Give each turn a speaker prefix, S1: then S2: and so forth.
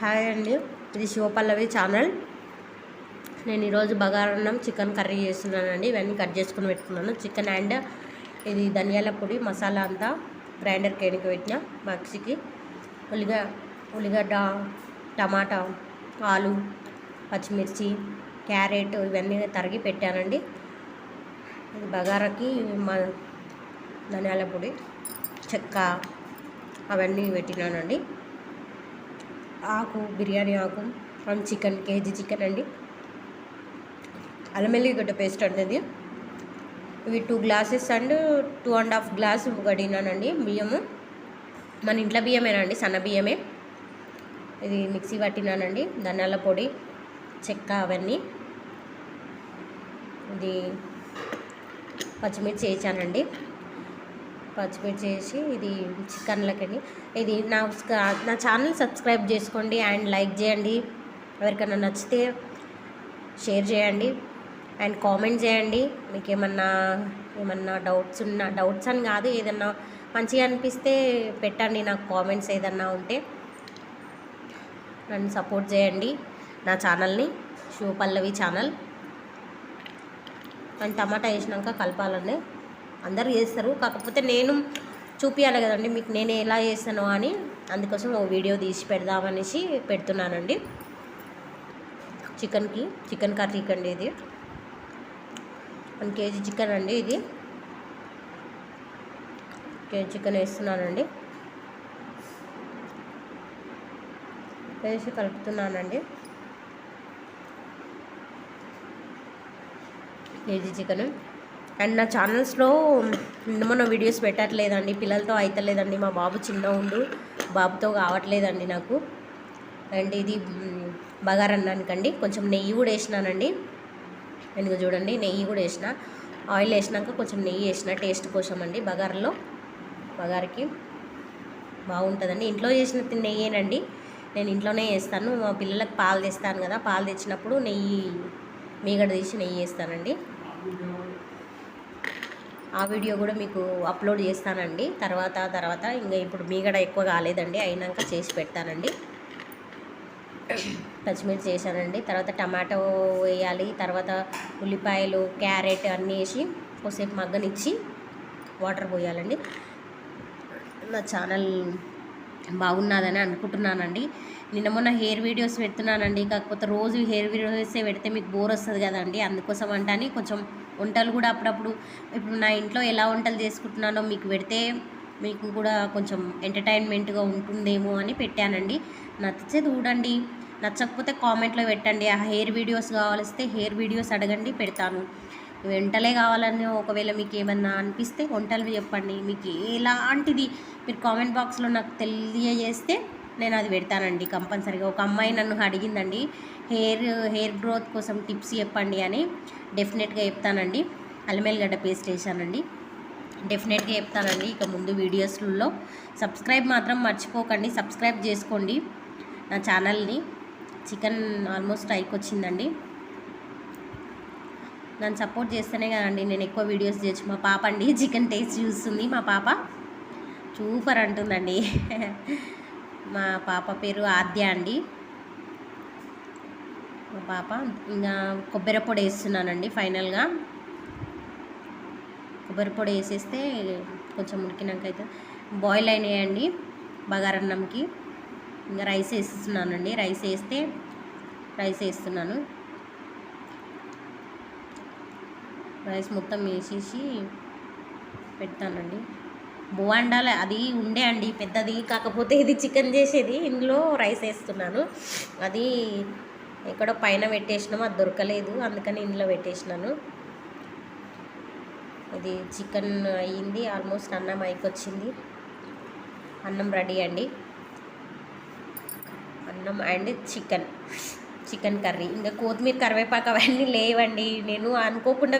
S1: Hi అండి. ఇది శివపల్లవి channel. నేను ఈరోజు బగారన్నం చికెన్ కర్రీ చేస్తున్నానండి. ఇవన్నీ కట్ చేసుకుని పెట్టుకున్నాను. చికెన్ అండ్ ఇది ధనియాల పొడి మసాలా అంతా గ్రైండర్ కేనికి పెట్టిన మిక్సీకి. ఉల్లిగ ఉల్లిగడ్డ టమాటా ఆలు పచ్చిమిర్చి క్యారెట్ ఇవన్నీ తరిగి పెట్టానండి. ఇది బగారాకి మా ధనియాల పొడి చెక్క అవన్నీ పెట్టినానండి. ఆకు బిర్యానీ ఆకు ఫ్రమ్ చికెన్ కేజీ చికెన్ అండి. అల్లం వెల్లిగడ్డ పేస్ట్ అండి ఇది ఇవి two glasses and two and half glass గడినానండి బియ్యము. మన ఇంట్లో బియ్యమేనండి సన్న బియ్యమే. ఇది మిక్సీ పట్టినానండి. ధనియాల పొడి చెక్క అవన్నీ. ఇది పచ్చిమిర్చి వేసానండి. పచ్చిమిర్చి వేసి ఇది చికెన్ లెక్కని ఇది నా నా ఛానల్ సబ్స్క్రైబ్ చేసుకోండి అండ్ లైక్ చేయండి. ఎవరికైనా నచ్చితే షేర్ చేయండి అండ్ కామెంట్ చేయండి. మీకు ఏమన్నా ఏమన్నా డౌట్స్ ఉన్న డౌట్స్ అని కాదు ఏదన్నా మంచిగా అనిపిస్తే పెట్టండి నాకు కామెంట్స్ ఏదన్నా ఉంటే. నన్ను సపోర్ట్ చేయండి నా ఛానల్ని శివపల్లవి ఛానల్. అండ్ టమాటా వేసినాక కలపాలండి అందరు చేస్తారు. కాకపోతే నేను చూపించాలి కదండి మీకు నేను ఎలా చేస్తాను అని. అందుకోసం ఓ వీడియో తీసి పెడదామనేసి పెడుతున్నానండి. చికెన్కి చికెన్ కర్రీకి అండి ఇది. వన్ కేజీ చికెన్ అండి ఇది. కేజీ చికెన్ వేస్తున్నానండి. వేసి కలుపుతున్నానండి. KG chicken. అండ్ నా ఛానల్స్లో మొన్న వీడియోస్ పెట్టట్లేదండి పిల్లలతో అవుతలేదండి మా బాబు చిన్న ఉండు బాబుతో కావట్లేదండి నాకు. అండ్ ఇది బగారన్నానికండి కొంచెం నెయ్యి కూడా వేసినానండి. ఎందుకు చూడండి నెయ్యి కూడా వేసిన. ఆయిల్ వేసినాక కొంచెం నెయ్యి వేసిన టేస్ట్ కోసం అండి బగారలో. బగారకి బాగుంటుందండి. ఇంట్లో చేసిన నెయ్యేనండి. నేను ఇంట్లోనే వేస్తాను మా పిల్లలకు పాలు తెస్తాను కదా పాలు తెచ్చినప్పుడు నెయ్యి మీగడ తీసి నెయ్యి వేస్తానండి. ఆ వీడియో కూడా మీకు అప్లోడ్ చేస్తానండి. తర్వాత తర్వాత ఇంకా ఇప్పుడు మీగడ ఎక్కువ కాలేదండి. అయినాక చేసి పెడతానండి. పచ్చిమిర్చి చేశానండి. తర్వాత టమాటో వేయాలి. తర్వాత ఉల్లిపాయలు క్యారెట్ అన్నీ వేసి కొద్దిసేపు మగ్గనిచ్చి వాటర్ పోయాలండి. నా ఛానల్ బాగున్నదని అనుకుంటున్నానండి. నిన్న మొన్న హెయిర్ వీడియోస్ పెడుతున్నానండి. కాకపోతే రోజు హెయిర్ వీడియోసే పెడితే మీకు బోర్ వస్తుంది కదండి. అందుకోసం అంటని కొంచెం వంటలు కూడా అప్పుడప్పుడు ఇప్పుడు నా ఇంట్లో ఎలా వంటలు చేసుకుంటున్నానో మీకు పెడితే మీకు కూడా కొంచెం ఎంటర్టైన్మెంట్గా ఉంటుందేమో అని పెట్టానండి. నచ్చితే చూడండి. నచ్చకపోతే కామెంట్లో పెట్టండి. ఆ హెయిర్ వీడియోస్ కావాలిస్తే హెయిర్ వీడియోస్ అడగండి పెడతాను. వంటలే కావాలని ఒకవేళ మీకు ఏమన్నా అనిపిస్తే వంటలు చెప్పండి. మీకు ఎలాంటిది? మీరు కామెంట్ బాక్స్లో నాకు తెలియజేస్తే నేను అది పెడతానండి కంపల్సరీగా. ఒక అమ్మాయి నన్ను అడిగిందండి హెయిర్ హెయిర్ గ్రోత్ కోసం టిప్స్ చెప్పండి అని డెఫినెట్గా చెప్తానండి. అల్లమెల్లిగడ్డ పేస్ట్ వేసానండి. డెఫినెట్గా చెప్తానండి ఇక ముందు వీడియోస్లో. సబ్స్క్రైబ్ మాత్రం మర్చిపోకండి సబ్స్క్రైబ్ చేసుకోండి నా ఛానల్ని. చికెన్ ఆల్మోస్ట్ అయికొచ్చిందండి నన్ను సపోర్ట్ చేస్తేనే కదండి నేను ఎక్కువ వీడియోస్ చేయొచ్చు. మా పాప అండి చికెన్ టేస్ట్ చూస్తుంది. మా పాప సూపర్ అంటుందండి. మా పాప పేరు ఆద్య అండి. మా పాప ఇంకా కొబ్బరి పొడి వేస్తున్నానండి ఫైనల్గా. కొబ్బరి పొడి వేసేస్తే కొంచెం ఉడికినాక అయితే బాయిల్ అయినాయండి బగారన్నంకి. ఇంకా రైస్ వేస్తున్నానండి. రైస్ వేస్తే రైస్ వేస్తున్నాను. రైస్ మొత్తం వేసేసి పెడతానండి. బోండాల అది ఉండే అండి పెద్దది కాకపోతే ఇది చికెన్ చేసేది. ఇందులో రైస్ వేస్తున్నాను. అది ఎక్కడో పైన పెట్టేసినాము అది దొరకలేదు. అందుకని ఇందులో పెట్టేసినాను. ఇది చికెన్ అయ్యింది ఆల్మోస్ట్ అన్నం అయికొచ్చింది అన్నం రెడీ అండి. అన్నం అండ్ చికెన్. Chicken curry. ఇంకా కొత్తిమీర కరివేపాకు అవన్నీ లేవండి. నేను అనుకోకుండా